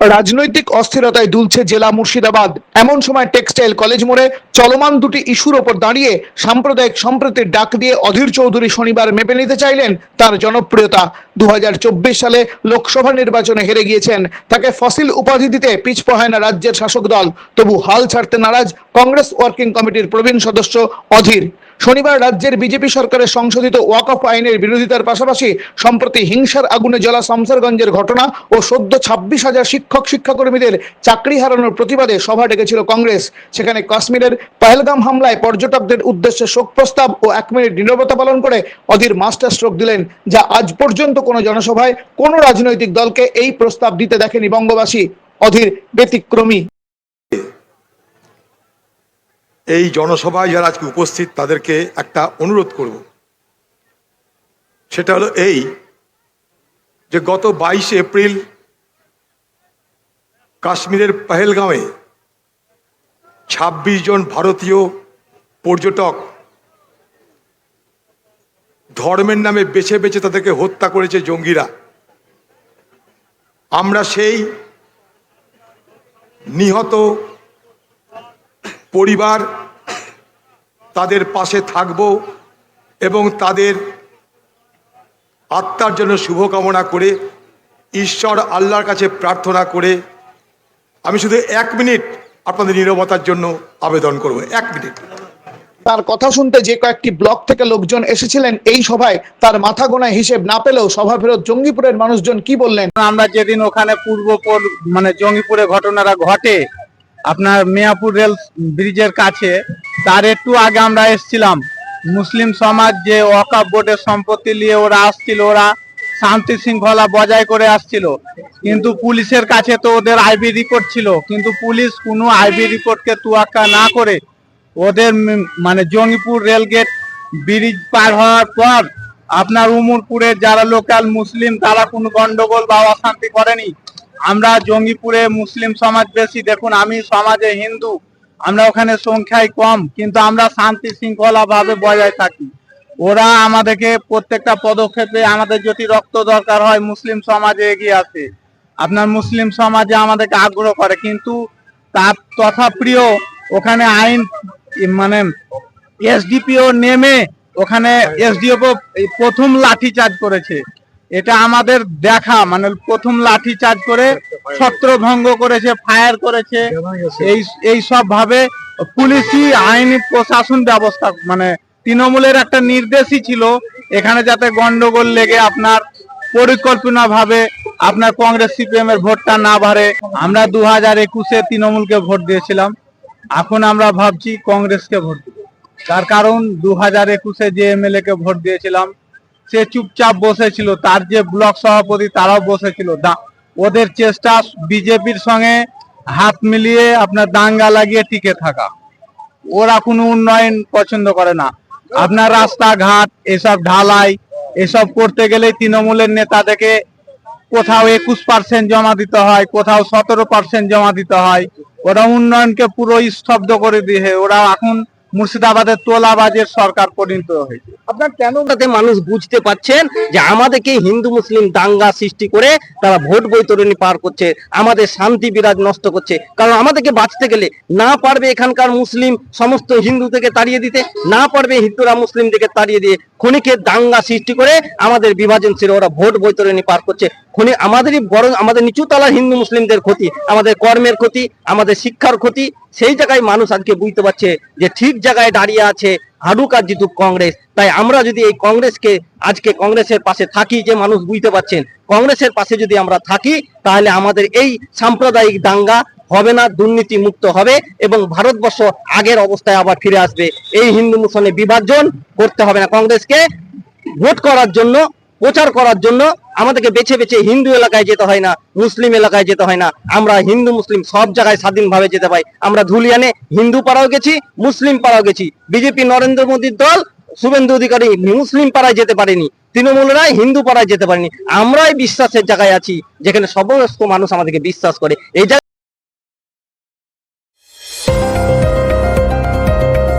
রাজনৈতিক অস্থিরতায় দুলছে জেলা মুর্শিদাবাদ। এমন সময় টেক্সটাইল কলেজ মোড়ে চলমান দুটি ইস্যুর ওপর দাঁড়িয়ে সাম্প্রদায়িক সম্প্রীতির ডাক দিয়ে অধীর চৌধুরী শনিবার মেপে নিতে চাইলেন তার জনপ্রিয়তা। দু হাজার চব্বিশ সালে লোকসভা নির্বাচনে হেরে গিয়েছেন। তাকে ফসিল উপাধি দিতে পিছপহায় না রাজ্যের শাসক দল। তবু হাল ছাড়তে নারাজ কংগ্রেস ওয়ার্কিং কমিটির প্রবীণ সদস্য অধীর। শনিবার রাজ্যের বিজেপি সরকারের সংশোধিত ওয়াকফ আইনের বিরোধিতার পাশাপাশি সম্প্রতি হিংসার আগুনে জ্বলা শামসারগঞ্জের ঘটনা ও সদ্য ছাব্বিশ হাজার শিক্ষক শিক্ষাকর্মীদের চাকরি হারানোর প্রতিবাদে সভা ডেকেছিল কংগ্রেস। সেখানে কাশ্মীরের পহেলগাম হামলায় পর্যটকদের উদ্দেশ্যে শোক প্রস্তাব ও এক মিনিট নীরবতা পালন করে অধীর মাস্টার স্ট্রোক দিলেন, যা আজ পর্যন্ত কোনো জনসভায় কোনো রাজনৈতিক দলকে এই প্রস্তাব দিতে দেখেনি বঙ্গবাসী। অধীর ব্যতিক্রমী এই জনসভায় যারা আজকে উপস্থিত, তাদেরকে একটা অনুরোধ করব। সেটা হলো এই যে গত বাইশে এপ্রিল কাশ্মীরের পহেলগাঁওয়ে ছাব্বিশ জন ভারতীয় পর্যটক ধর্মের নামে বেছে বেছে তাদেরকে হত্যা করেছে জঙ্গিরা। আমরা সেই নিহত পরিবার তাদের পাশে থাকব এবং তাদের আত্মার জন্য শুভকামনা করে ঈশ্বর আল্লাহর কাছে প্রার্থনা করে আমি শুধু এক মিনিট আপনাদের নীরবতার জন্য আবেদন করব। এক মিনিট। তার কথা শুনতে যে কয়েকটি ব্লক থেকে লোকজন এসেছিলেন এই সভায় তার মাথা গোনায় হিসেব না পেলেও সভা ফেরত জঙ্গিপুরের মানুষজন কি বললেন? আমরা যেদিন ওখানে পূর্বপর মানে জঙ্গিপুরে ঘটনাটা ঘটে আপনার মিয়াপুর রেল ব্রিজের কাছে তার একটু আগে আমরা এসছিলাম। মুসলিম সমাজ যে ওয়াকাব বোর্ডের সম্পত্তি নিয়ে ওরা আসছিল, ওরা শান্তি শৃঙ্খলা বজায় করে আসছিল। কিন্তু পুলিশের কাছে তো ওদের আইবি রিপোর্ট ছিল। কিন্তু পুলিশ কোনো আইবি রিপোর্টকে তুয়াক্কা না করে ওদের মানে জঙ্গিপুর রেলগেট ব্রিজ পার হওয়ার পর আপনার উমরপুরের যারা লোকাল মুসলিম, তারা কোনো গন্ডগোল বা অশান্তি করেনি। আমরা জঙ্গিপুরে মুসলিম সমাজ বেশি। দেখুন, আমি সমাজে হিন্দু আমরা ওখানে সংখ্যায় কম, কিন্তু আমরা শান্তি শৃঙ্খলা ভাবে বজায় থাকি। ওরা আমাদেরকে প্রত্যেকটা পদক্ষেপে আমাদের যদি রক্ত দরকার হয়, মুসলিম সমাজে এগিয়ে আসে। আপনার মুসলিম সমাজে আমাদেরকে আগ্রহ করে, কিন্তু তার তথা প্রিয় ওখানে আইন মানে এসডিপিও নেমে ওখানে এসডিও প্রথম লাঠি চার্জ করেছে। এটা আমাদের দেখা মানে প্রথম লাঠি চার্জ করে ছত্র ভঙ্গ করেছে, ফায়ার করেছে, এই এই সব ভাবে পুলিশি, আইনি প্রশাসন ব্যবস্থা মানে তৃণমূলের একটা নির্দেশই ছিল এখানে যাতে গন্ডগোল লেগে আপনার পরিকল্পনা ভাবে আপনার কংগ্রেস সিপিএম এর ভোটটা না বাড়ে। আমরা দু হাজার একুশে তৃণমূলকে ভোট দিয়েছিলাম। এখন আমরা ভাবছি কংগ্রেসকে ভোট তার কারণ দু হাজার একুশে যে এমএলএ কে ভোট দিয়েছিলাম, সে চুপচাপ বসেছিল। তার যে ব্লক সভাপতি, তারাও বসেছিল। ওদের চেষ্টা বিজেপির সঙ্গে হাত মিলিয়ে আপনার দাঙ্গা লাগিয়ে টিকে থাকা। ওরা কোনো উন্নয়ন পছন্দ করে না। আপনার রাস্তাঘাট, এসব ঢালাই, এসব করতে গেলে তৃণমূলের নেতাদেরকে কোথাও একুশ পার্সেন্ট জমা দিতে হয়, কোথাও সতেরো পার্সেন্ট জমা দিতে হয়। ওরা উন্নয়নকে পুরো স্তব্ধ করে দিয়ে, ওরা এখন মুর্শিদাবাদের তোলাবাজের সরকার পরিণত হয়েছে। আপনার কেন তাতে মানুষ বুঝতে পাচ্ছেন যে আমাদেরকে হিন্দু, মুসলিম দাঙ্গা সৃষ্টি করে তারা ভোট বৈতরণী পার করছে, আমাদের শান্তি বিরাজ নষ্ট করছে। কারণ আমাদেরকে বাঁচতে গেলে না পারবে এখানকার মুসলিম সমস্ত হিন্দু থেকে তাড়িয়ে দিতে, না পারবে হিন্দুরা মুসলিম থেকে তাড়িয়ে দিয়ে ক্ষণিকের দাঙ্গা সৃষ্টি করে আমাদের বিভাজন ছিল। ওরা ভোট বৈতরণী পার করছে। ক্ষণি আমাদেরই বরং আমাদের নিচু তলার হিন্দু মুসলিমদের ক্ষতি, আমাদের কর্মের ক্ষতি, আমাদের শিক্ষার ক্ষতি। সেই জায়গায় মানুষ আজকে বুঝতে পারছে যে ঠিক জায়গায় দাঁড়িয়ে আছে হাডুক আর জিতুক কংগ্রেস। তাই আমরা যদি এই কংগ্রেসকে আজকে কংগ্রেসের পাশে থাকি যে মানুষ বুঝতে পারছেন, কংগ্রেসের পাশে যদি আমরা থাকি, তাহলে আমাদের এই সাম্প্রদায়িক দাঙ্গা হবে না, দুর্নীতি মুক্ত হবে এবং ভারতবর্ষ আগের অবস্থায় আবার ফিরে আসবে। এই হিন্দু মুসলমানের বিভাজন করতে হবে না। কংগ্রেসকে ভোট করার জন্য, প্রচার করার জন্য আমাদেরকে বেছে বেছে হিন্দু এলাকায় যেতে হয় না, মুসলিম এলাকায় যেতে হয় না। আমরা হিন্দু, মুসলিম সব জায়গায় স্বাধীনভাবে যেতে পাই আমরা ধুলিয়ানে হিন্দু পাড়াও গেছি, মুসলিম পাড়াও গেছি। বিজেপি, নরেন্দ্র মোদীর দল, শুভেন্দু অধিকারী মুসলিম পাড়ায় যেতে পারেনি। তৃণমূলরা হিন্দু পাড়ায় যেতে পারেনি। আমরাই বিশ্বাসের জায়গায় আছি, যেখানে সমস্ত মানুষ আমাদেরকে বিশ্বাস করে। এই